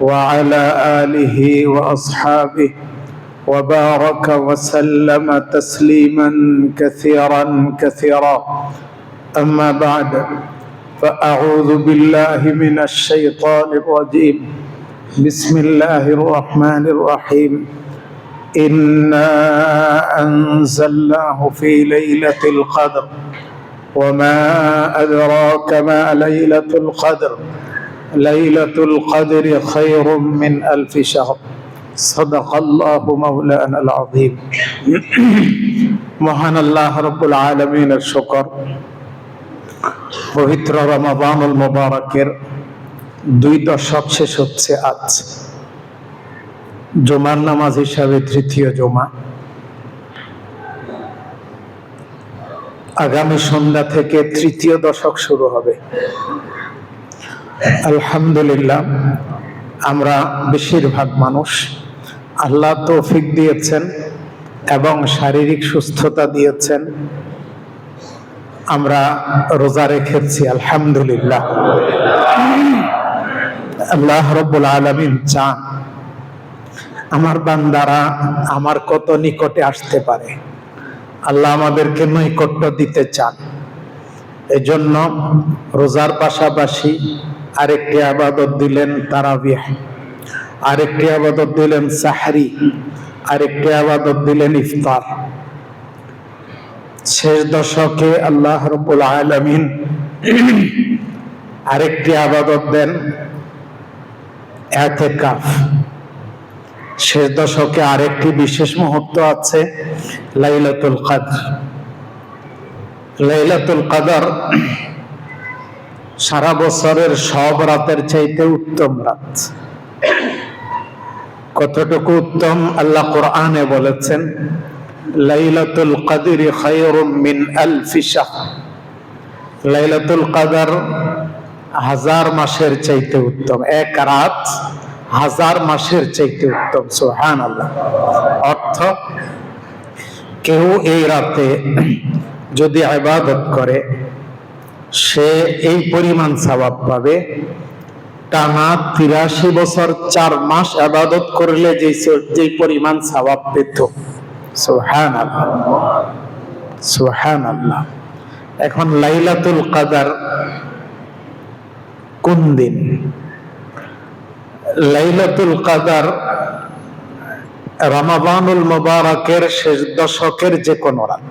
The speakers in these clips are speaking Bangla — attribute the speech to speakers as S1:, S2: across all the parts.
S1: وعلى آله وأصحابه وبارك وسلم تسليما كثيرا كثيرا. أما بعد فأعوذ بالله من الشيطان الرجيم. بسم الله الرحمن الرحيم. إنا أنزلناه في ليلة القدر. وما أدراك ما ليلة القدر. ليلة القدر خير من ألف شهر صدق الله مولانا العظيم মহান আল্লাহ রব্বুল আলমিনের শকর পবিত্র রমাবানুল মোবারকের দুই দশক শেষ হচ্ছে আজ জুমার নামাজ হিসাবে তৃতীয় জমা আগামী সন্ধ্যা থেকে তৃতীয় দশক শুরু হবে আলহামদুলিল্লাহ, আমরা বেশিরভাগ মানুষ আল্লাহ তৌফিক দিয়েছেন এবং শারীরিক সুস্থতা দিয়েছেন। আমরা রোজা রেখেছি, আলহামদুলিল্লাহ। আল্লাহ রব্বুল আলমিন চান আমার বান্দারা আমার কত নিকটে আসতে পারে। আল্লাহ আমাদেরকে নৈকট্য দিতে চান। এজন্য রোজার পাশাপাশি আরেকটি আবাদত দিলেন তারাবিহ, আরেকটি আবাদত দিলেন সাহারি, আরেকটি আবাদত দিলেন ইফতার। শেষ দশকে আল্লাহ রব্বুল আলমিন আরেকটি আবাদত দেন এতেকাফ। শেষ দশকে আরেকটি বিশেষ মুহূর্ত আছে, লাইলাতুল কাদর। লাইলাতুল কাদর সারা বছরের সব রাতের চাইতে উত্তম রাত। কতটুকু উত্তম আল্লাহ কোরআনে বলেছেন, লাইলাতুল কাদির খায়রুম মিন আলফি শাহর। লাইলাতুল কাদার হাজার মাসের চাইতে উত্তম, এক রাত হাজার মাসের চাইতে উত্তম সুহান আল্লাহ অর্থ, কেউ এই রাতে যদি আবাদত করে সে এই পরিমাণ সবাব পাবে। টানা তিরাশি বছর চার মাস আবাদত করলে যে যে পরিমাণ সবাব পেত। সুহান সুহান এখন লাইলাতুল কাদার কোন দিন? লাইলাতুল কাদার রমাবানুল মোবারকের শেষ দশকের যে কোনো রাত।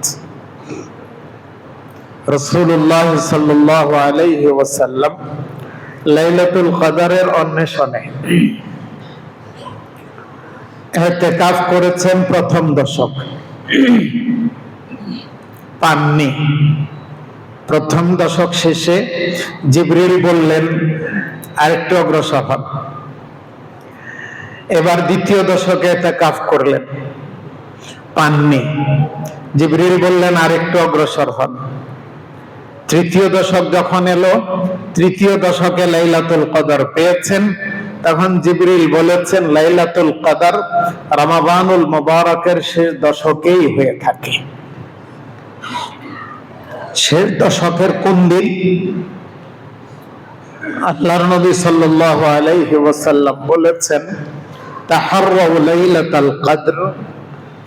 S1: রসুল্লাহ সাল্লাহ আলাইহি ওয়াসাল্লাম লাইলাতুল কাদারের অন্বেষণে এতেকাফ করেছেন প্রথম দশক। পাননি। প্রথম দশক শেষে জিবরিল বললেন, আরেকটু অগ্রসর হন। এবার দ্বিতীয় দশকে এতেকাফ করলেন। পাননি। জিবরিল বললেন, আরেকটু অগ্রসর হন। তৃতীয় দশক যখন এলো, তৃতীয় দশকে লাইলাতুল কদর পেয়েছেন, তখন জিবরিল বলেছেন, লাইলাতুল কদর রমাবানুল মুবারকের শেষ দশকেই হয়ে থাকে। শেষ দশকের কোন দিন? আল্লাহর নবী সাল্লাল্লাহু আলাইহি ওয়াসাল্লাম বলেছেন, তাহাররাউ লাইলাতাল কদর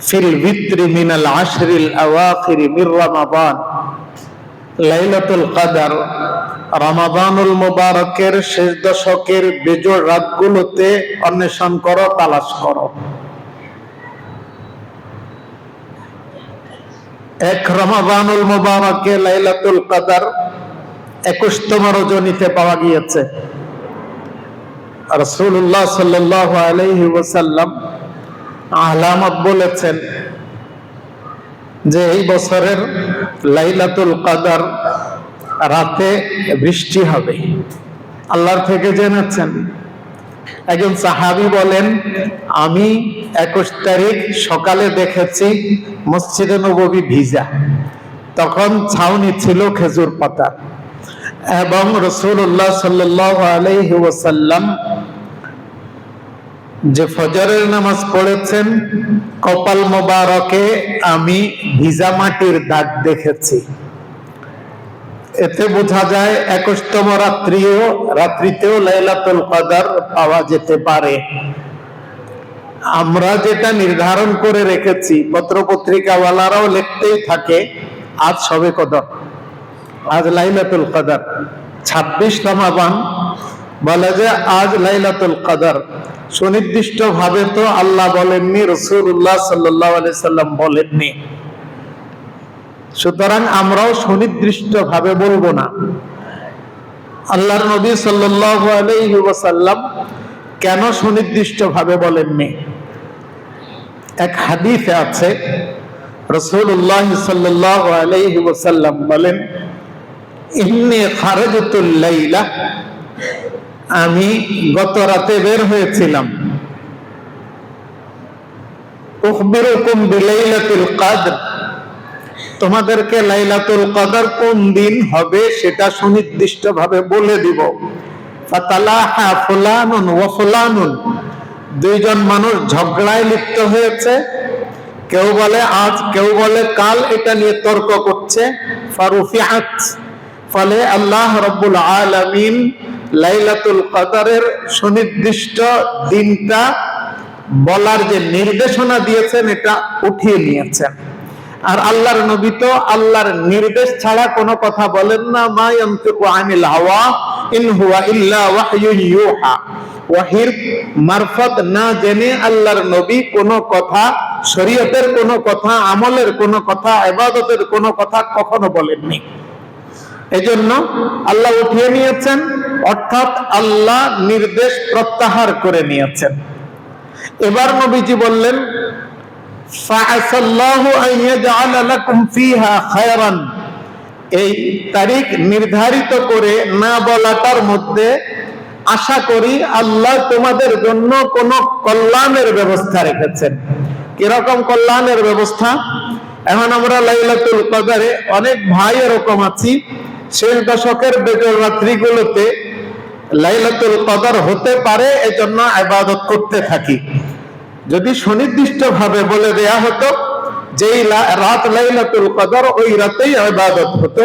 S1: ফিল ভিতরি মিনাল আশরিল আওয়াখির মির রমাদান। লাইলাতুল কাদার, রমাদানুল মুবারকের শেষ দশকের বেজোড় রাতগুলোতে অন্বেষণ করো, তালাশ করো। এক রমাদানুল মুবারকে লাইলাতুল কাদার একুশতম রজনীতে পাওয়া গিয়েছে। রাসূলুল্লাহ সাল্লাল্লাহু আলাইহি ওয়াসাল্লাম আলামত বলেছেন যে এই বছরের লাইলাতুল কদর রাতে বৃষ্টি হবে। আল্লাহর থেকে জেনেছেন। একজন সাহাবি বলেন, আমি একুশ তারিখ সকালে দেখেছি মসজিদে নবী ভিজা। তখন ছাউনি ছিল খেজুর পাতা এবং রসুল্লাহ সাল্লাহ আলাইহি ওয়াসাল্লাম যে ফজরের নামাজ পড়েছেন, কপাল মোবারকে আমি ভিজা মাটির দাগ দেখেছি। এতে বোঝা যায় একুশতম রাত্রিও, রাত্রিতেও লাইলাতুল কদর পাওয়া যেতে পারে। আমরা যেটা নির্ধারণ করে রেখেছি পত্র পত্রিকাওয়ালারাও লিখতেই থাকে, আজ সবে কদর। আজ লাইলাতুল কদর। ছাব্বিশ রমাবান বলে যে, আজ লাইলাতুল কাদার। সুনির্দিষ্ট ভাবে তো আল্লাহ বলেননি রসুল্লাহ সাল্লাহ সাল্লাম বলেননি। সুতরাং আমরাও সুনির্দিষ্ট ভাবে বলব না। আল্লাহর নবী ওয়াসাল্লাম কেন সুনির্দিষ্ট ভাবে বলেননি? এক হাদিসে আছে আলাইহি ওয়াসাল্লাম বলেন আমি গত রাতে বের হয়েছিলাম। তোমাদেরকে লাইলাতুল কদর কোন দিন হবে সেটা সুনির্দিষ্ট ভাবে বলে দিব। দুইজন মানুষ ঝগড়ায় লিপ্ত হয়েছে। কেউ বলে আজ, কেউ বলে কাল, এটা নিয়ে তর্ক করছে। ফারুফিয়াত ফলে আল্লাহ রব্বুল আলামিন লাইলাতুল কদরের সুনির্দিষ্ট দিনটা বলার যে নির্দেশনা দিয়েছেন, এটা উঠিয়ে নিয়েছেন। আর আল্লাহর নবী তো আল্লাহর নির্দেশ ছাড়া কোনো কথা বলেন না, মা ইয়ানতিকু আনিল হাওয়া, ইন হুয়া ইল্লা ওয়াহয়ুন ইউহা। ওয়াহির মারফত না জেনে আল্লাহর নবী কোনো কথা, শরীয়তের কোনো কথা, আমলের কোনো কথা, ইবাদতের কোনো কথা কখনো বলেননি। এজন্য আল্লাহ উঠিয়ে নিয়েছেন, অর্থাৎ আল্লাহ নির্দেশ প্রত্যাহার করে নিয়েছেন। এবার নবীজি বললেন এই তারিখ নির্ধারিত করে না বলাটার মধ্যে আশা করি আল্লাহ তোমাদের জন্য কোন কল্যাণের ব্যবস্থা রেখেছেন। কীরকম কল্যাণের ব্যবস্থা? এখন আমরা লাইলাতুল কদরে অনেক ভাই এরকম আছি। শেষ দশকের বেজর রাত্রিগুলোতে লাইলাতুল কদর হতে পারে, এজন্য আবাদত করতে থাকি। যদি সুনির্দিষ্ট ভাবে বলে দেয়া হতো যেই রাত লাইলাতুল কদর, ওই রাতেই ইবাদত হতো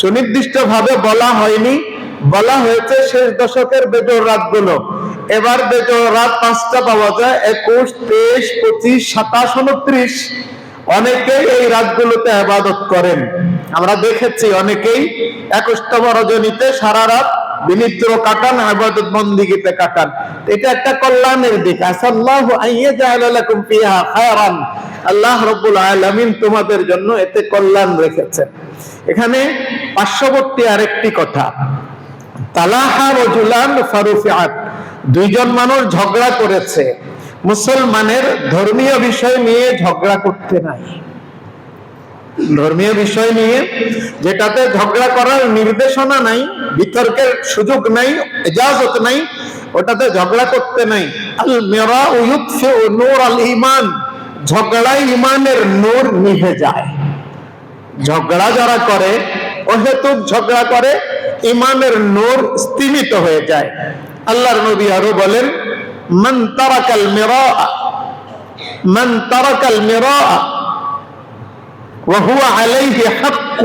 S1: সুনির্দিষ্ট ভাবে বলা হয়নি। বলা হয়েছে শেষ দশকের বেজর রাতগুলো। এবার বেজর রাত পাঁচটা পাওয়া যায়, একুশ, তেইশ, পঁচিশ, সাতাশ, উনত্রিশ। অনেকেই এই রাতগুলোতে আবাদত করেন। আমরা দেখেছি অনেকেই একুশতম রজনীতে সারা রাত বিনিদ্র কাটান আবাদত বন্দিগিতে কাটান। এটা একটা কল্যাণের দিক। আসাল্লাহু ফিহা খায়রান। আল্লাহ রাব্বুল আলামিন তোমাদের জন্য এতে কল্যাণ রেখেছেন। এখানে পার্শ্ববর্তী আরেকটি কথা। তালাহা রজুলান ফারুফিআত। দুইজন মানুষ ঝগড়া করেছে। মুসলমানের ধর্মীয় বিষয় নিয়ে ঝগড়া করতে নাই। ধর্মীয় বিষয় নিয়ে যেটাতে ঝগড়া করার নির্দেশনা নাই, বিতর্কের সুযোগ নাই এজাজত নাই, ওটাতে ঝগড়া করতে নাই। আল মেরা উয়ুৎফে নূর আল ইমান ঝগড়ায় ইমানের নূর নিভে যায়। ঝগড়া যারা করে, অহেতুক ঝগড়া করে ইমানের নূর স্তিমিত হয়ে যায়। আল্লাহর নবী আরও বলেন মান তারাকাল মিরা মান তারাকাল মিরা وهو عليه حق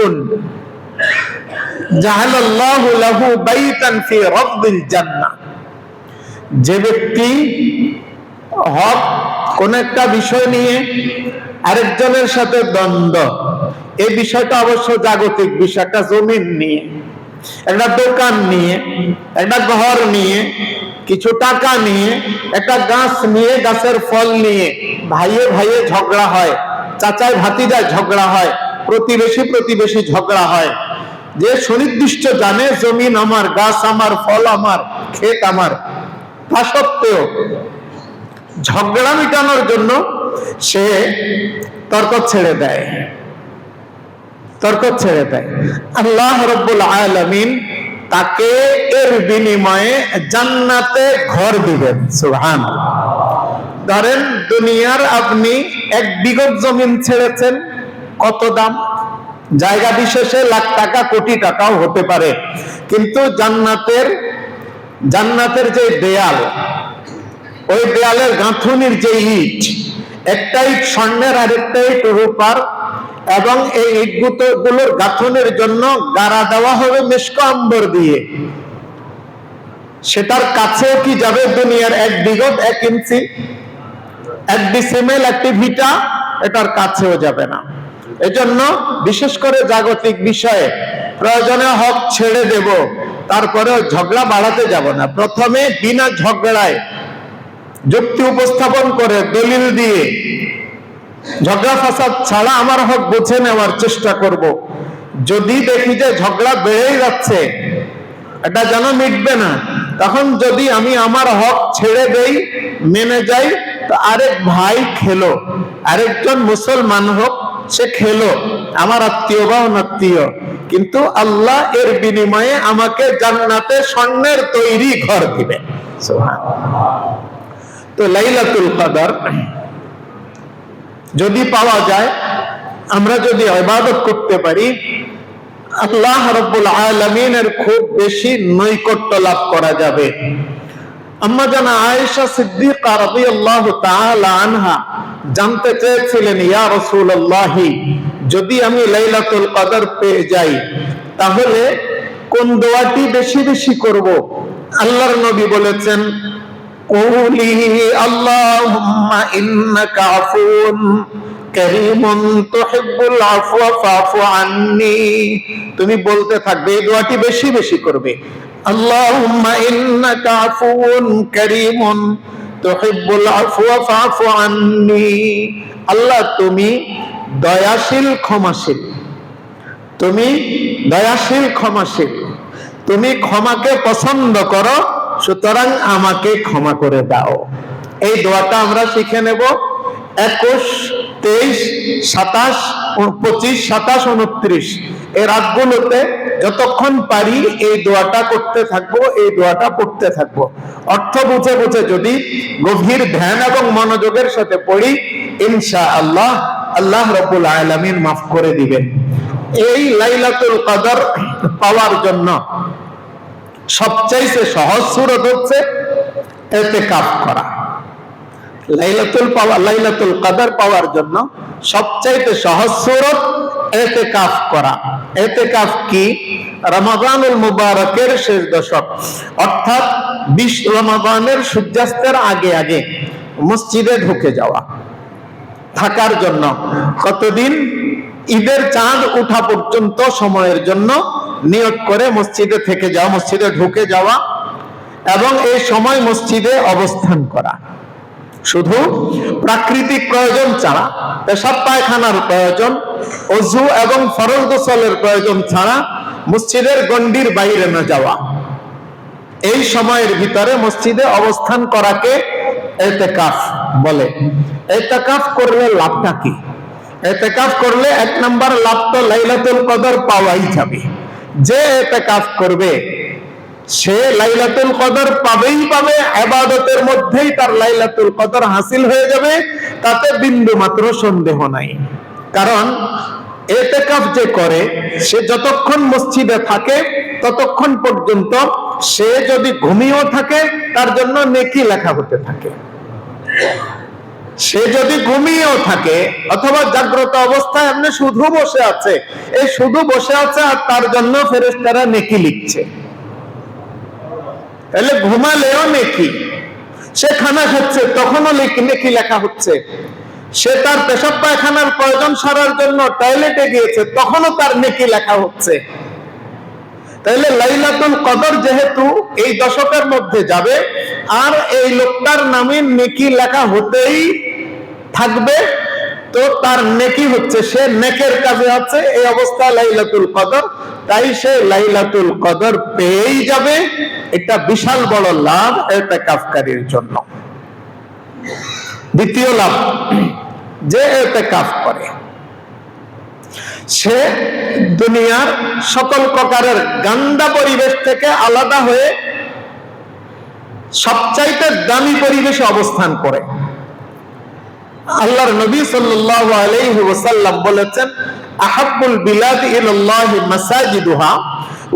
S1: جعل الله له بيتا في رفض الجنة যে ব্যক্তি হক কোন একটা বিষয় নিয়ে আরেকজনের সাথে দ্বন্দ্ব এই বিষয়টা অবশ্য জাগতিক বিষয় একটা জমিন নিয়ে একটা দোকান নিয়ে একটা ঘর নিয়ে কিছু টাকা নিয়ে, একটা গাছ নিয়ে, গাছের ফল নিয়ে ভাইয়ে ভাইয়ে ঝগড়া হয় চাচায় ভাতিজায় ঝগড়া হয়, প্রতিবেশী প্রতিবেশী ঝগড়া হয়। যে সুনির্দিষ্ট জানে, জমিন আমার, গাছ আমার, ফল আমার, ক্ষেত আমার। তা সত্ত্বেও ঝগড়া মিটানোর জন্য সে তর্ক ছেড়ে দেয়। তর্ক ছেড়ে দেয়। আল্লাহ রব্বুল আলামিন তাকে এর বিনিময়ে জান্নাতে ঘর দিবেন। সুহান ধরেন দুনিয়ার আপনি এক বিগত জমিন ছেড়েছেন, কত দাম? জায়গা বিশেষে লাখ টাকা, কোটি টাকাও হতে পারে। কিন্তু জান্নাতের জান্নাতের যে দেয়াল, ওই দেয়ালের গাঁথুনির যে ইট একটা ইট স্বর্ণের আর একটা ইট রূপার এবং এই ইটগুলোর গাঁথুনির জন্য গাড়া দেওয়া হবে মেশকো আম্বর দিয়ে। সেটার কাছেও কি যাবে? দুনিয়ার এক বিগত, এক ইঞ্চি, এক ডিসিমেল একটি ভিটা এটার কাছেও যাবে না। এজন্য বিশেষ করে জাগতিক বিষয়ে প্রয়োজনে হক ছেড়ে দেব, তারপরেও ঝগড়া বাড়াতে যাব না। প্রথমে বিনা ঝগড়ায় যুক্তি উপস্থাপন করে দলিল দিয়ে ঝগড়া ফাসাদ ছাড়া আমার হক বুঝে নেওয়ার চেষ্টা করব। যদি দেখি যে ঝগড়া বেড়েই যাচ্ছে, এটা যেন মিটবে না, তখন যদি আমি আমার হক ছেড়ে দেই, মেনে যাই, তো আরেক ভাই খেলো, আরেকজন মুসলমান হোক, সে খেলো, আমার আত্মীয় বা অনাত্মীয়। কিন্তু আল্লাহ এর বিনিময়ে আমাকে জান্নাতে স্বর্ণের তৈরি ঘর দিবে। তো লাইলাতুল কদর যদি পাওয়া যায়, আমরা যদি ইবাদত করতে পারি, আল্লাহ রব্বুল আলমিনের খুব বেশি নৈকট্য লাভ করা যাবে। আম্মা জানা আয়েশা সিদ্দিকা রাদিয়াল্লাহু তাআলা আনহা জানতে চেয়েছিলেন, ইয়া রাসূলুল্লাহ, যদি আমি লাইলাতুল কদর পেয়ে যাই, তাহলে কোন দোয়াটি বেশি বেশি করব? আল্লাহর নবী বলেছেন قولي اللهم إنك عفو كريم تحب العفو فاعف عني তুমি বলতে থাকবে এই দোয়াটি বেশি বেশি করবে আল্লাহুম্মা ইন্নাকা আফুউন কারীমুন তুহিব্বুল আফওয়া ফাআফু আন্নি আল্লাহ তুমি দয়াশীল ক্ষমাশীল তুমি দয়াশীল ক্ষমাশীল তুমি ক্ষমাকে পছন্দ করো সুতরাং আমাকে ক্ষমা করে দাও। এই দোয়াটা আমরা শিখে নেব। একুশ, তেইশ, সাতাশ পঁচিশ, সাতাশ, উনত্রিশ। এই রাতগুলোতে যতক্ষণ পারি এই দোয়াটা করতে থাকব, এই দোয়াটা পড়তে থাকব। অর্থ বুঝে বুঝে যদি গভীর ধ্যান এবং মনোযোগের সাথে পড়ি ইনশা আল্লাহ আল্লাহ রবুল আলমিন মাফ করে দিবেন। এই লাইলাতুল কদর পাওয়ার জন্য সবচাইতে সহজ সুরত হচ্ছে এতে কাপ করা। লাইলাতুল পাওয়া, লাইলাতুল কাদার পাওয়ার জন্য সবচাইতে সহজ সুরত এতে কাফ করা। এতে কাফ কি? রমাদানুল মুবারকের শেষ দশক। অর্থাৎ বিশ রমাদানের সূর্যাস্তের আগে আগে মসজিদে ঢুকে যাওয়া। থাকার জন্য কতদিন? ঈদের চাঁদ উঠা পর্যন্ত সময়ের জন্য নিয়োগ করে মসজিদে থেকে যাওয়া, মসজিদে ঢুকে যাওয়া এবং এই সময় মসজিদে অবস্থান করা। শুধু প্রাকৃতিক প্রয়োজন ছাড়া, পেশাব পায়খানার প্রয়োজন, অজু এবং ফরজ গোসলের প্রয়োজন ছাড়া মসজিদের গন্ডির বাইরে না যাওয়া। এই সময়ের ভিতরে মসজিদে অবস্থান করাকে এতেকাফ বলে। এতেকাফ করলে লাভটা কি? এতেকাফ করলে এক নম্বর লাভ তো লাইলাতুল কদর পাওয়াই যাবে। যে এতেকাফ করবে, সে লাইলাতুল কদর পাবেই পাবে আবাদতের মধ্যেই তার লাইলাতুল কদর হাসিল হয়ে যাবে, তাতে বিন্দু মাত্র সন্দেহ নাই। কারণ এতেকাফ যে করে, সে যতক্ষণ মসজিদে থাকে, ততক্ষণ পর্যন্ত সে যদি ঘুমিয়েও থাকে, তার জন্য নেকি লেখা হতে থাকে। সে যদি ঘুমিয়েও থাকে অথবা জাগ্রত অবস্থায়, এমনি শুধু বসে আছে, এই শুধু বসে আছে আর তার জন্য ফেরেস্তারা নেকি লিখছে। তাহলে ঘুমালেও নেকি? সে খানা খাচ্ছে, তখনও নেকি লেখা হচ্ছে। সে তার পেশাব পায়খানার প্রয়োজন সারার জন্য টয়লেটে গিয়েছে, তখনও তার নেকি লেখা হচ্ছে। তাহলে লাইলাতুল কদর যেহেতু এই দশকের মধ্যে যাবে, আর এই লোকটার নামে নেকি লেখা হতেই থাকবে। তো তার নেকি হচ্ছে, সে নেকের কাজে আছে, এই অবস্থা লাইলাতুল কদর। তাই সে লাইলাতুল কদর পেয়েই যাবে। এটা বিশাল বড় লাভ এতেকাফকারীর জন্য। দ্বিতীয় লাভ, যে এতেকাফ করে। সে দুনিয়ার সকল প্রকারের গান্দা পরিবেশ থেকে আলাদা হয়ে সবচাইতে দামি পরিবেশে অবস্থান করে। আল্লাহর নবী সাল্লাল্লাহু আলাইহি ওয়াসাল্লাম বলেছেন, আহাব্বুল বিলাদ ইলাল্লাহি মাসাজিদুহা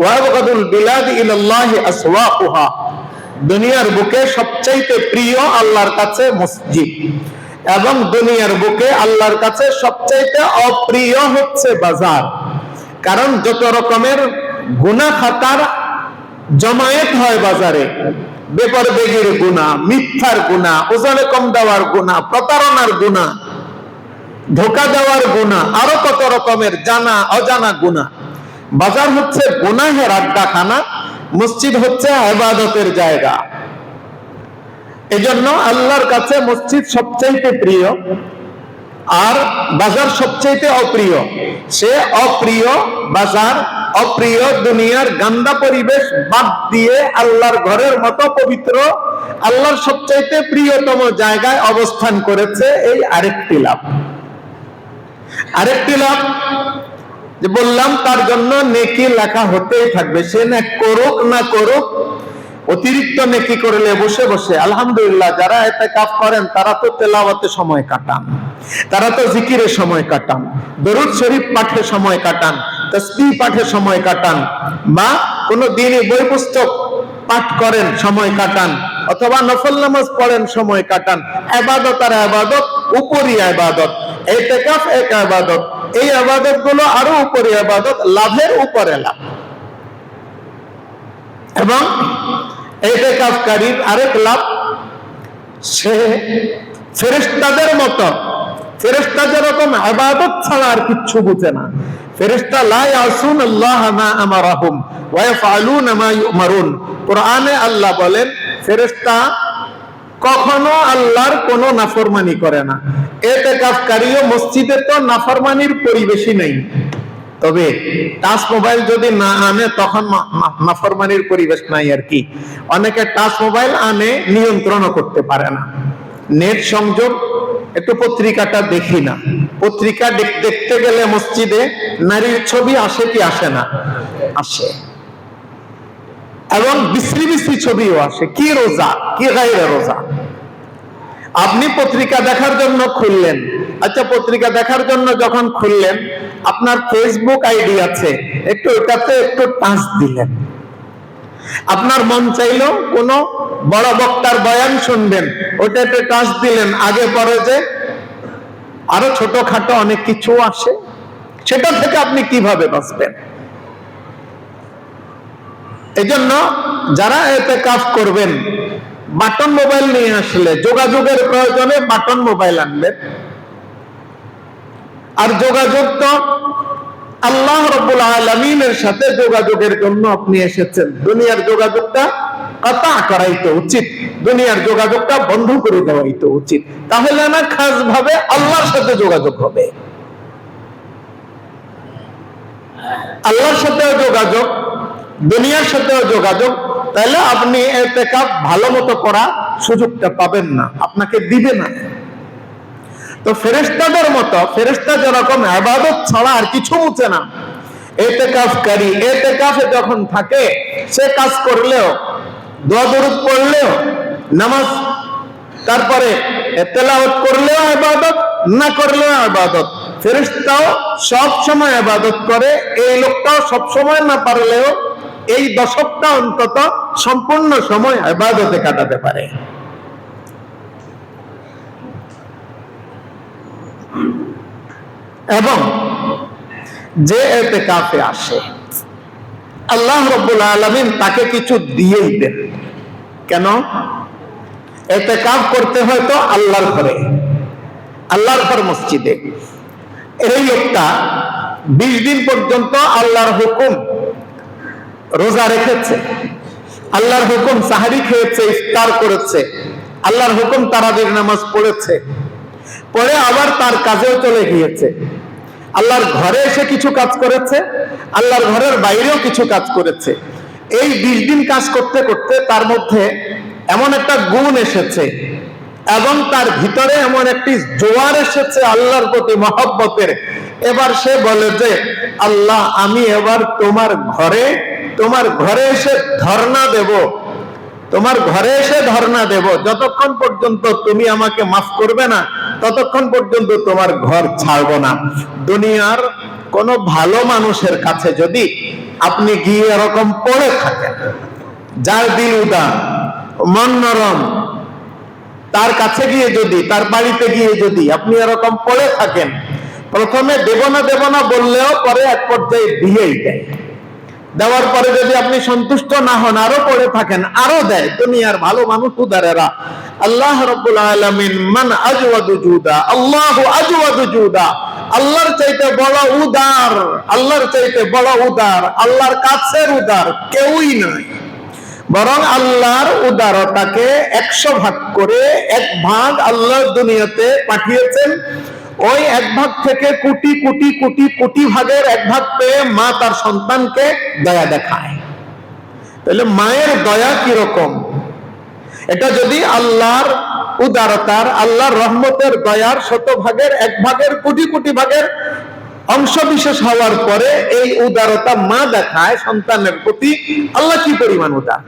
S1: ওয়া আবগাদুল বিলাদ ইলাল্লাহি আসওয়াকুহা। দুনিয়ার বুকে সবচাইতে প্রিয় আল্লাহর কাছে মসজিদ এবং দুনিয়ার বুকে আল্লাহর কাছে সবচাইতে অপ্রিয় হচ্ছে বাজার। কারণ যত রকমের গুনাহ খাতার জমায়েত হয় বাজারে বেপর বেগের গুণা, মিথ্যার গুণা, ওজনে কম দেওয়ার গুণা, প্রতারণার গুণা, ধোকা দেওয়ার গুণা, আরও কত রকমের জানা, অজানা গুণা। বাজার হচ্ছে গুনাহের আড্ডাখানা, মসজিদ হচ্ছে আবাদতের জায়গা। এজন্য আল্লাহর কাছে মসজিদ সবচাইতে প্রিয়। আর বাজার সবচাইতে অপ্রিয়। সে অপ্রিয় বাজার, অপ্রিয় দুনিয়ার গান্দা পরিবেশ বাদ দিয়ে আল্লাহর ঘরের মতো পবিত্র, আল্লাহর সবচাইতে প্রিয়তম জায়গায় অবস্থান করেছে এই আরেকটি লাভ। আরেকটি লাভ, যে বললাম তার জন্য নেকি লেখা হতেই থাকবে। সে না করুক না করুক অতিরিক্ত নেকি করলে বসে বসে, আলহামদুলিল্লাহ, যারা এতে কাজ করেন, তারা তো তেলাওয়াতে সময় কাটান। তারা তো জিকিরে সময় কাটান। দরুদ শরীফ পাঠে সময় কাটান। তসবি পাঠে সময় কাটান। বা কোনো দিনই বই পুস্তক পাঠ করেন, সময় কাটান। অথবা নফল নামাজ পড়েন, সময় কাটান। আবাদত আর আবাদত উপরই আবাদত। এতেকাফ এক আবাদত। এই আবাদতগুলো আরও উপরে আবাদত, লাভের উপরে লাভ। এবং এতেকাফকারীর আরেক লাভ, সে যেরকম আবাদত ছাড়া আর কিচ্ছু বুঝে না। ফেরেশতা লা ইয়াসুন আল্লাহ কোরআনে আল্লাহ বলেন, ফেরেশতা কখনো আল্লাহর কোনো নাফরমানি করে না। এতেকাফকারীও মসজিদে তো নাফরমানির পরিবেশই নেই। তবে টাচ মোবাইল যদি না আনে, তখন নাফরমানির পরিবেশ নাই আর কি। অনেকে টাচ মোবাইল আনে, নিয়ন্ত্রণও করতে পারে না। নেট সংযোগ, একটু পত্রিকাটা দেখি না। পত্রিকা দেখতে গেলে মসজিদে নারীর ছবি আসে কি আসে না? আসে। এবং বিশ্রী বিশ্রী ছবিও আসে। কি রোজা? কি গাইরে রোজা? আপনি পত্রিকা দেখার জন্য খুললেন। আচ্ছা পত্রিকা দেখার জন্য যখন খুললেন আপনার ফেসবুক আইডি আছে। একটু ওটাতে একটু টাচ দিলেন। আপনার মন চাইলো কোন বড় বক্তার বয়ান শুনবেন, ওটাতে টাচ দিলেন। আগে পরে যে আরও ছোটখাটো অনেক কিছু আসে, সেটা থেকে আপনি কীভাবে বাঁচবেন? এজন্য যারা এতে কাজ করবেন, বাটন মোবাইল নিয়ে আসলে যোগাযোগের প্রয়োজনে বাটন মোবাইল আনবেন। আর যোগাযোগ তো আল্লাহ রব্বুল আলমিনের সাথে যোগাযোগের জন্য আপনি এসেছেন। দুনিয়ার যোগাযোগটা কাতা করাইতে উচিত। দুনিয়ার যোগাযোগটা বন্ধ করে দেওয়াইতে উচিত। তাহলে না খাস ভাবে আল্লাহর সাথে যোগাযোগ হবে। আল্লাহর সাথেও যোগাযোগ, দুনিয়ার সাথেও যোগাযোগ, তাহলে আপনি এতেকাপ ভালো মতো করা সুযোগটা পাবেন না। আপনাকে দিবে না। তো ফেরেস্তাদের মতো ফেরেস্তা যেরকম আবাদত ছাড়া আর কিছু মুছে না। এতেকাফকারী, এতেকাফে যখন থাকে, সে কাজ করলেও, দোয়া দরুদ পড়লেও, নামাজ, তারপরে তেলাওয়াত করলেও আবাদত, না করলেও আবাদত। ফেরেশতাও সব সময় আবাদত করে, এই লোকটাও সব সময় না পারলেও এই দশকটা অন্তত সম্পূর্ণ সময় আবাদতে কাটাতে পারে। এবং যে এতে কাফে আসে, আল্লাহ রব্বুল আলমিন তাকে কিছু দিয়েই দেন কেন? এতে কাপ করতে হয়তো আল্লাহর ঘরে, আল্লাহর ঘর মসজিদে। এই লোকটা বিশ দিন পর্যন্ত আল্লাহর হুকুম রোজা রেখেছে, আল্লাহর হুকুম সাহারি খেয়েছে, ইফতার করেছে, আল্লাহর হুকুম তারাবির নামাজ পড়েছে। পরে আবার তার কাজেও চলে গিয়েছে। আল্লাহর ঘরে এসে কিছু কাজ করেছে, আল্লাহর ঘরের বাইরেও কিছু কাজ করেছে। এই বিশ দিন কাজ করতে করতে তার মধ্যে এমন একটা গুণ এসেছে এবং তার ভিতরে এমন একটি জোয়ার এসেছে আল্লাহর প্রতি মহব্বতের। এবার সে বলে যে, আল্লাহ, আমি এবার তোমার ঘরে তোমার ঘরে এসে ধর্ণা দেব। তোমার ঘরে এসে ধর্ণা দেব। যতক্ষণ পর্যন্ত তুমি আমাকে মাফ করবে না ততক্ষণ পর্যন্ত তোমার ঘর ছাড়বো না। দুনিয়ার কোন ভালো মানুষের কাছে যদি আপনি গিয়ে এরকম পড়ে থাকেন, যার দিল উদার, মন নরম, তার কাছে গিয়ে যদি, তার বাড়িতে গিয়ে যদি আপনি এরকম পড়ে থাকেন, প্রথমে দেব না দেব না বললেও পরে এক পর্যায়ে দিয়েই দেয়। দেওয়ার পরে যদি আপনি সন্তুষ্ট না হন, আরও পড়ে থাকেন, আরও দেয়, দুনিয়ার ভালো মানুষ উদারেরা। আল্লাহ রব্বুল আলামিন, মান আজওয়াদু জুদা আল্লাহু আজওয়াদু জুদা আল্লাহর চাইতে বড় উদার আল্লাহর চাইতে বড় উদার আল্লাহর কাছের উদার কেউই নয় বরং আল্লাহর উদারতাকে একশো ভাগ করে এক ভাগ আল্লাহ দুনিয়াতে পাঠিয়েছেন। ওই এক ভাগ থেকে কোটি কোটি কোটি কোটি ভাগের এক ভাগ পেয়ে মা তার সন্তানকে দয়া দেখায়। তাহলে মায়ের দয়া কীরকম? এটা যদি আল্লাহর উদারতার, আল্লাহর রহমতের দয়ার শত ভাগের এক ভাগের কোটি কোটি ভাগের অংশ বিশেষ হওয়ার পরে এই উদারতা মা দেখায় সন্তানের প্রতি, আল্লাহ কি পরিমাণ উদার?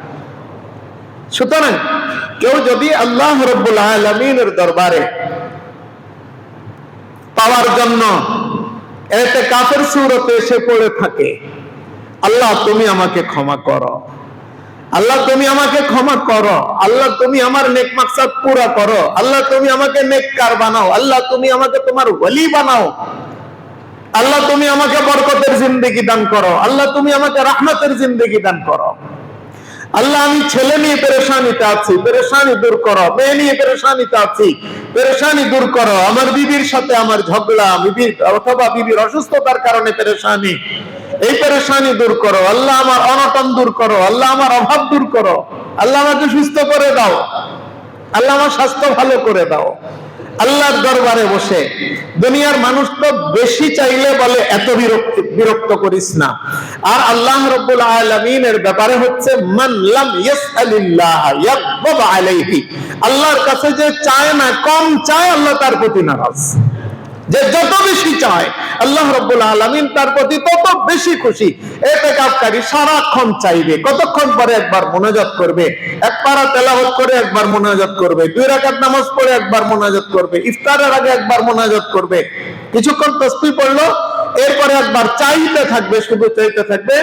S1: সুতরাং কেউ যদি আল্লাহ রব্বুল আলমিনের দরবারে পাওয়ার জন্য। এতে কাফের সুরতে এসে পড়ে থাকে। আল্লাহ, তুমি আমাকে ক্ষমা করো। আল্লাহ, তুমি আমাকে ক্ষমা করো। আল্লাহ, তুমি আমার নেক মাকসাদ পুরা করো। আল্লাহ, তুমি আমাকে নেককার বানাও। আল্লাহ, তুমি আমাকে তোমার ওলি বানাও। আল্লাহ, তুমি আমাকে বরকতের জিন্দগি দান করো। আল্লাহ, তুমি আমাকে রাহমতের জিন্দগি দান করো। আল্লাহ, আমি ছেলে নিয়ে পেরেশানিতে আছি, পেরেশানি দূর করো, মেয়ে নিয়ে পেরেশানিতে আছি, পেরেশানি দূর করো। আমার বিবির সাথে আমার ঝগড়া, বিবির অথবা বিবির অসুস্থতার কারণে পেরেশানি। এই পেরেশানি দূর করো। আল্লাহ আমার অনটন দূর করো। আল্লাহ আমার অভাব দূর করো। আল্লাহ আমাকে সুস্থ করে দাও। আল্লাহ আমার স্বাস্থ্য ভালো করে দাও। আল্লাহর দরবারে বসে। দুনিয়ার মানুষ তো বেশি চাইলে বলে, এত বিরক্ত বিরক্ত করিস না। আর আল্লাহ রব্বুল আলামিনের ব্যাপারে হচ্ছে, মান লাম ইয়াসআলিল্লাহ ইয়াগদাব আলাইহি। আল্লাহর কাছে যে চায় না, কম চায়, আল্লাহ তার প্রতি নারাজ। যে যত বেশি চায়, আল্লাহ রব্বুল আলমিন তার প্রতি তত বেশি খুশি। এতে কাপকারী সারাক্ষণ চাইবে, কতক্ষণ পরে একবার মোনাজাত করবে? এক পারা তেলাওয়াত করে একবার মোনাজাত করবে, দুই রাকাত নামাজ পড়ে একবার মোনাজাত করবে, ইফতারের আগে একবার মোনাজাত করবে। কিছুক্ষণ তসবি পড়ল, এরপরে একবার চাইতে থাকবে, শুধু চাইতে থাকবে,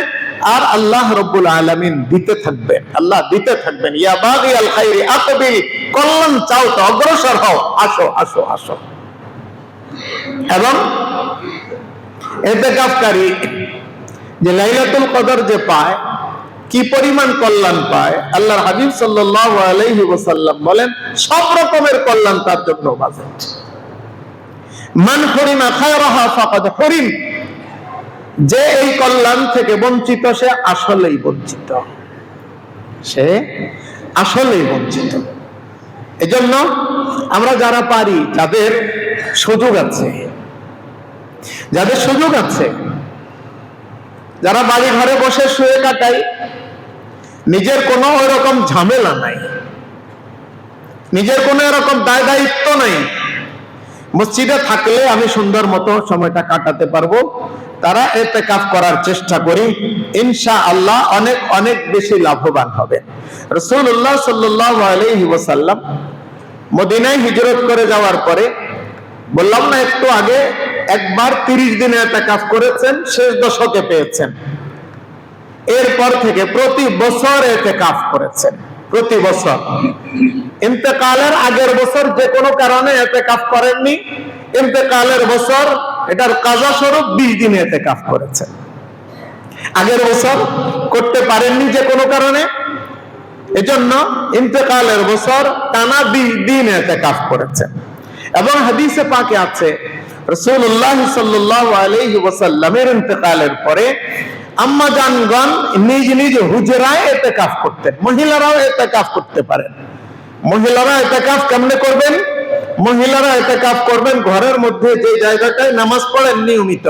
S1: আর আল্লাহ রব্বুল আলমিন দিতে থাকবেন আল্লাহ দিতে থাকবেন। ইয়া বাগি আল খাইরি আকবিল কল্যাণ চাও তো, অগ্রসর হও, আসো আসো আসো। এবং এতেকাফকারী যে লাইলাতুল কদর যে পায়, কি পরিমাণ কল্যাণ পায়, আল্লাহর হাবিব সাল্লাল্লাহু আলাইহি ওয়াসাল্লাম বলেন, সব রকমের কল্যাণ তার জন্য বাজেট। মান হরিমা খায়রাহা ফাকাদ হরিম। যে এই কল্যাণ থেকে বঞ্চিত, সে আসলেই বঞ্চিত। সে আসলেই বঞ্চিত। এজন্য আমরা যারা পারি, যাদের সুযোগ আছে। যাদের সুযোগ আছে, যারা বাড়ি ঘরে বসে শুয়ে কাটাই নিজের কোনো ওরকম ঝামেলা নাই। নিজের কোনো এরকম দায় দায়িত্ব নাই। মসজিদে থাকলে আমি সুন্দর মতো সময়টা কাটাতে পারব। তারা এতে কাজ করার চেষ্টা করি। ইনশা আল্লাহ অনেক অনেক বেশি লাভবান হবে। রসুল্লাহ সাল্লাহ আলহি মদিনায় হিজরত করে যাওয়ার পরে বললাম না একটু আগে, একবার তিরিশ দিনে একটা কাজ করেছেন, শেষ দশকে পেয়েছেন। এরপর থেকে প্রতি বছর এতে কাজ করেছেন, প্রতি বছর। ইন্তেকালের আগের বছর যে কোনো কারণে এতে কাজ করেননি, ইন্তেকালের বছর এটার কাজা স্বরূপ বিশ দিনে এতে কাজ করেছেন। আগের বছর করতে পারেননি যে কোনো কারণে, এজন্য ইন্তেকালের বছর টানা বিশ দিন এতে কাজ করেছেন। এবং হাদিসে পাকে আছে রসুল্লাহ সাল্লাহ আলহি ওসাল্লামের ইন্তেকালের পরে আম্মা জানগণ নিজ নিজ হুজরায় এতে কাজ করতেন, মহিলারাও এতে কাজ করতে পারেন। মহিলারা এতে কাজ কেমনে করবেন? মহিলারা এতেকাফ করবেন ঘরের মধ্যে যে জায়গাটায় নামাজ পড়েন নিয়মিত,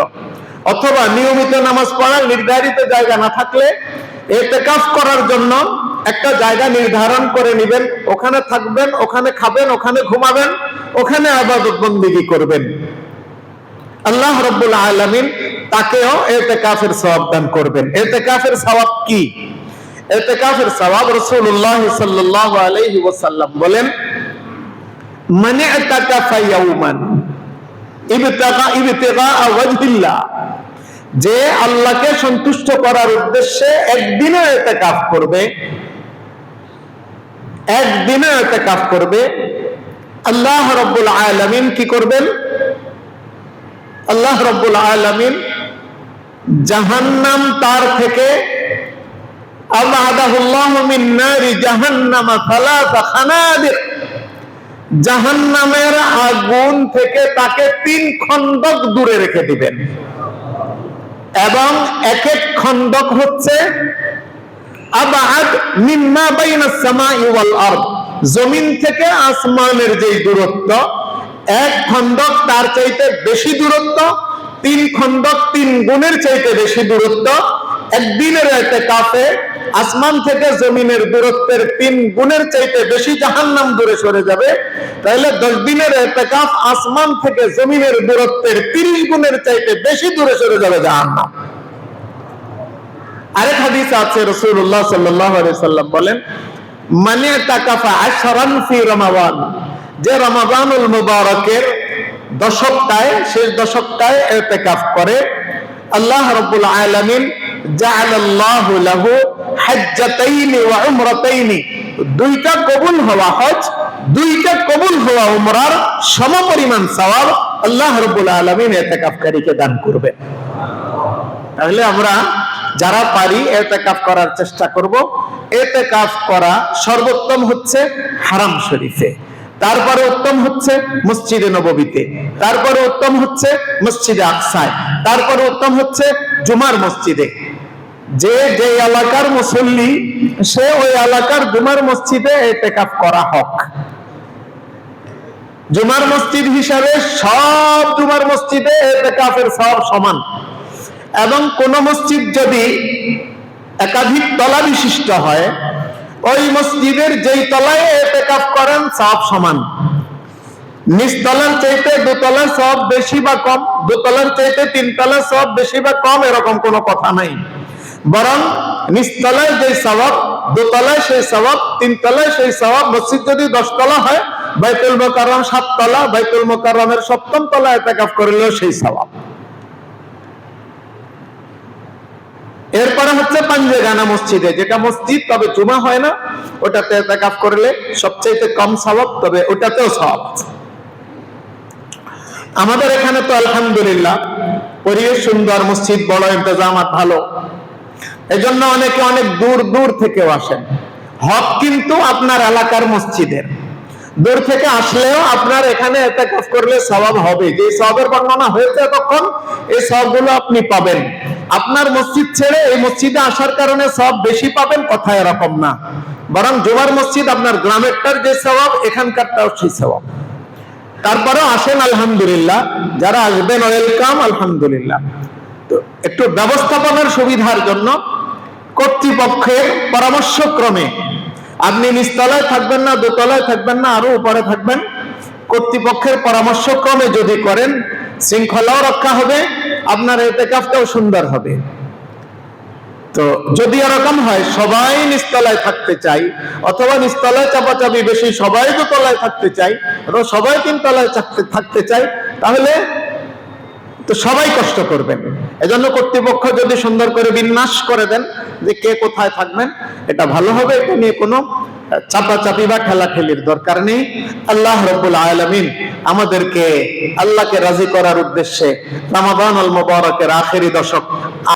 S1: অথবা নিয়মিত নামাজ পড়ার নির্ধারিত জায়গা না থাকলে এতেকাফ করার জন্য একটা জায়গা নির্ধারণ করে নেবেন, ওখানে থাকবেন, ওখানে খাবেন, ওখানে ঘুমাবেন, ওখানে আবাদত বন্দিগি করবেন। আল্লাহ রব্বুল আলামিন তাকেও এতেকাফের সওয়াব দান করবেন। এতেকাফের সওয়াব কি? এতেকাফের সওয়াব রাসূলুল্লাহ সাল্লাল্লাহু আলাইহি ওয়াসাল্লাম বলেন মানে এতাকাফা ইয়াউমান ইবতাগা, ইবতিগা ওয়াজহিল্লাহ। যে আল্লাহকে সন্তুষ্ট করার উদ্দেশ্যে একদিনে এতেকাফ করবে একদিনে এতেকাফ করবে। আল্লাহ রব্বুল আলামিন কি করবেন? আল্লাহ রব্বুল আলামিন জাহান্নাম তার থেকে জাহান্নামের আগুন থেকে তাকে তিন খণ্ডক দূরে রেখে দিবেন। এবং এক এক খণ্ডক হচ্ছে মিম্মা আরদ। জমিন থেকে আসমানের যে দূরত্ব, এক খণ্ডক তার চাইতে বেশি দূরত্ব, তিন খণ্ডক তিন গুণের চাইতে বেশি দূরত্ব। একদিনের একটা কাফে, আসমান থেকে জমিনের দূরত্বের তিন গুণের চাইতে বেশি জাহান্নাম দূরে সরে যাবে। তাহলে দশ দিনের এতেকাফ আসমান থেকে জমিনের দূরত্বের তিরিশ গুণের চাইতে বেশি দূরে সরে যাবে জাহান্নাম। আরেক হাদিস আছে রসুল্লাহ সাল্লাম বলেন মানে তাকাফা আশরান ফি রমাবান যে রমাবানুল মুবারকের দশকটায়, শেষ দশকটায় এতেকাফ করে, আল্লাহ রাব্বুল আলামিন জাআলাল্লাহু লাহু হাজ্জাতাইনি ওয়া উমরাতাইনি। দুইটা কবুল হওয়া হজ, দুইটা কবুল হওয়া উমরার সমপরিমাণ সওয়াব আল্লাহ রাব্বুল আলামিন এতেকাফকারীকে দান করবেন। তাহলে আমরা যারা পারি এতেকাফ করার চেষ্টা করব। এতেকাফ করা সর্বোত্তম হচ্ছে হারাম শরীফে। তারপরে উত্তম হচ্ছে মসজিদে নববীতে। তারপরে উত্তম হচ্ছে মসজিদে আকসায়। তারপরে উত্তম হচ্ছে জুমার মসজিদে। যে যে এলাকার মুসল্লি, সে ওই এলাকার জুমার মসজিদে এতেকাফ করা হক। জুমার মসজিদ হিসাবে সব জুমার মসজিদে এতেকাফের সব সমান। এবং কোন মসজিদ যদি একাধিক তলা বিশিষ্ট হয়, ওই মসজিদের যেই তলায় এতেকাফ করেন, সব সমান। নিচতলার চাইতে দোতলার সব বেশি বা কম দোতলার চাইতে তিনতলার সব বেশি বা কম এরকম কোনো কথা নাই। বরং নিচতলায় যে সবাব দোতলায় সেই সবাব তিনতলায় সেই সবাব মসজিদ যদি দশতলা হয়, বাইতুল মোকাররম সাততলা বাইতুল মোকাররমের সপ্তম তলা এতেকাফ করলেও সেই সবাব এরপরে হচ্ছে পাঞ্জেগানা মসজিদে, যেটা মসজিদ, তবে জুমা হয় না, ওটাতে এতেকাফ করলে সবচেয়ে কম সওয়াব, তবে ওটাতেও আছে। আমাদের এখানে তো আলহামদুলিল্লাহ পরিবেশ সুন্দর মসজিদ, বড় ইন্তজামাত, ভালো। এজন্য অনেকে অনেক দূর দূর থেকেও আসেন। হক কিন্তু আপনার এলাকার মসজিদের। দূর থেকে আসলেও আপনার এখানে এতেকাফ করলে সওয়াব হবে। যে সওয়াবের বর্ণনা হয়েছে তখন এই সবগুলো আপনি পাবেন। আপনার মসজিদ ছেড়ে এই মসজিদে আসার কারণে সব বেশি পাবেন কথা এরকম না। বরং জুমার মসজিদ আপনার গ্রামেরটার যে সওয়াব, এখানকারটাও সেই সওয়াব। তারপরেও আসেন, আলহামদুলিল্লাহ। যারা আসবেন, ওয়েলকাম, আলহামদুলিল্লাহ। তো একটু ব্যবস্থাপনার সুবিধার জন্য কর্তৃপক্ষের পরামর্শক্রমে আপনি নিচতলায় থাকবেন না, দোতলায় থাকবেন না, আরও উপরে থাকবেন। কর্তৃপক্ষের পরামর্শক্রমে যদি করেন শৃঙ্খলাও রক্ষা হবে, আপনার এতেকাফটাও সুন্দর হবে। তো যদি এরকম হয়, সবাই নিস্তলায় থাকতে চাই, অথবা নিস্তলায় চাপাচাপি বেশি, সবাই তো তলায় থাকতে চাই সবাই তিনতলায় থাকতে থাকতে চাই, তাহলে তো সবাই কষ্ট করবেন। এজন্য কর্তৃপক্ষ যদি সুন্দর করে বিন্যাস করে দেন যে কে কোথায় থাকবেন, এটা ভালো হবে, এটা নিয়ে কোনো চাপাচাপি বা খেলা খেলির দরকার নেই। আল্লাহ রব্বুল আলমিন আমাদেরকে, আল্লাহকে রাজি করার উদ্দেশ্যে রামাদান আল মোবারকের আখেরি দশক